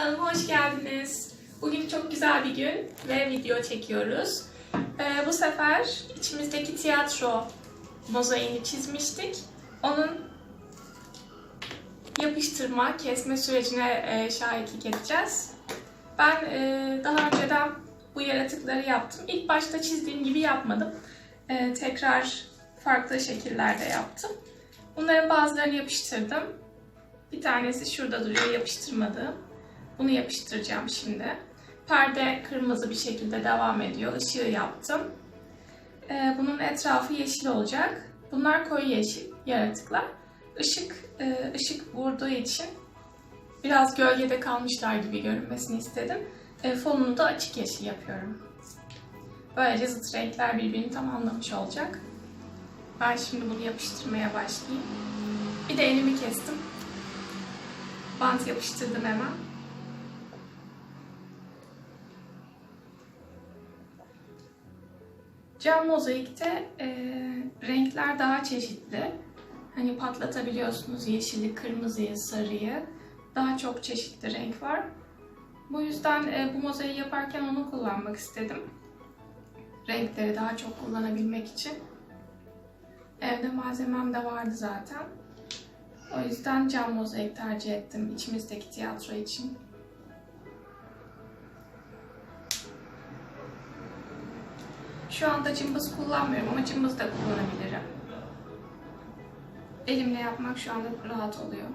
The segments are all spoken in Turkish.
Kanalıma hoş geldiniz. Bugün çok güzel bir gün ve video çekiyoruz. Ee, bu sefer içimizdeki tiyatro mozaiğini çizmiştik. Onun yapıştırma, kesme sürecine e, şahitlik edeceğiz. Ben e, daha önceden bu yaratıkları yaptım. İlk başta çizdiğim gibi yapmadım. E, tekrar farklı şekillerde yaptım. Bunların bazılarını yapıştırdım. Bir tanesi şurada duruyor yapıştırmadığım. Bunu yapıştıracağım şimdi. Perde kırmızı bir şekilde devam ediyor. Işığı yaptım. Ee, bunun etrafı yeşil olacak. Bunlar koyu yeşil yaratıklar. Işık, e, ışık vurduğu için biraz gölgede kalmışlar gibi görünmesini istedim. E, fonunu da açık yeşil yapıyorum. Böylece zıt renkler birbirini tamamlamış olacak. Ben şimdi bunu yapıştırmaya başlayayım. Bir de elimi kestim. Bant yapıştırdım hemen. Cam mozaikte e, renkler daha çeşitli. Hani patlatabiliyorsunuz yeşili, kırmızıyı, sarıyı. Daha çok çeşitli renk var. Bu yüzden e, bu mozaiği yaparken onu kullanmak istedim. Renkleri daha çok kullanabilmek için. Evde malzemem de vardı zaten. O yüzden cam mozaik tercih ettim içimizdeki tiyatro için. Şu anda cımbız kullanmıyorum ama cımbız da kullanabilirim. Elimle yapmak şu anda rahat oluyor.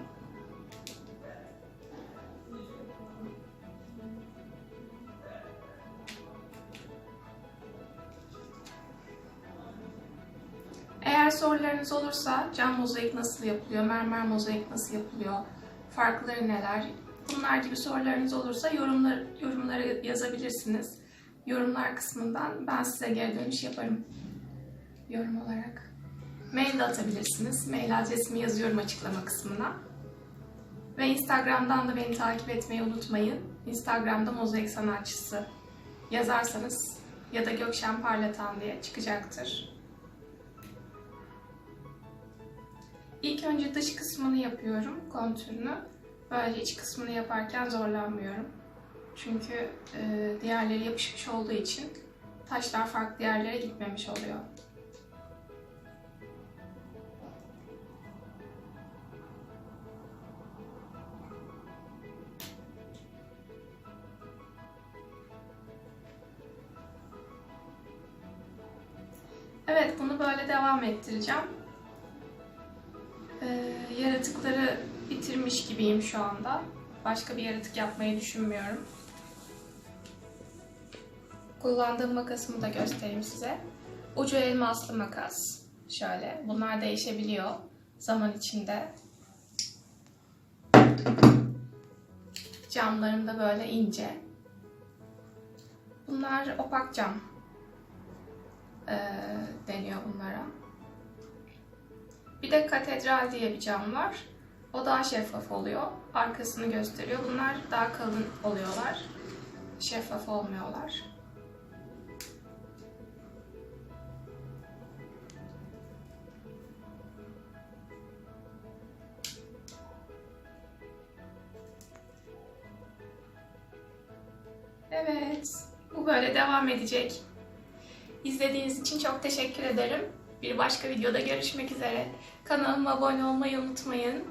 Eğer sorularınız olursa cam mozaik nasıl yapılıyor, mermer mozaik nasıl yapılıyor, farkları neler, bunlar gibi sorularınız olursa yorumlar, yorumlara yazabilirsiniz. Yorumlar kısmından ben size geri dönüş yaparım yorum olarak. Mail de atabilirsiniz. Mail adresimi yazıyorum açıklama kısmına. Ve Instagram'dan da beni takip etmeyi unutmayın. Instagram'da mozaik sanatçısı yazarsanız ya da Gökşen Parlatan diye çıkacaktır. İlk önce dış kısmını yapıyorum, kontürünü. Böylece iç kısmını yaparken zorlanmıyorum. Çünkü e, diğerleri yapışmış olduğu için taşlar farklı yerlere gitmemiş oluyor. Evet, bunu böyle devam ettireceğim. Ee, yaratıkları bitirmiş gibiyim şu anda. Başka bir yaratık yapmayı düşünmüyorum. Kullandığım makasımı da göstereyim size. Ucu elmaslı makas. Şöyle. Bunlar değişebiliyor zaman içinde. Camlarım da böyle ince. Bunlar opak cam ee, deniyor bunlara. Bir de katedral diye bir cam var. O daha şeffaf oluyor. Arkasını gösteriyor. Bunlar daha kalın oluyorlar. Şeffaf olmuyorlar. Evet. Bu böyle devam edecek. İzlediğiniz için çok teşekkür ederim. Bir başka videoda görüşmek üzere. Kanalıma abone olmayı unutmayın.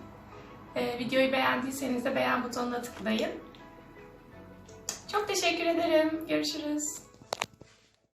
Ee, videoyu beğendiyseniz de beğen butonuna tıklayın. Çok teşekkür ederim. Görüşürüz.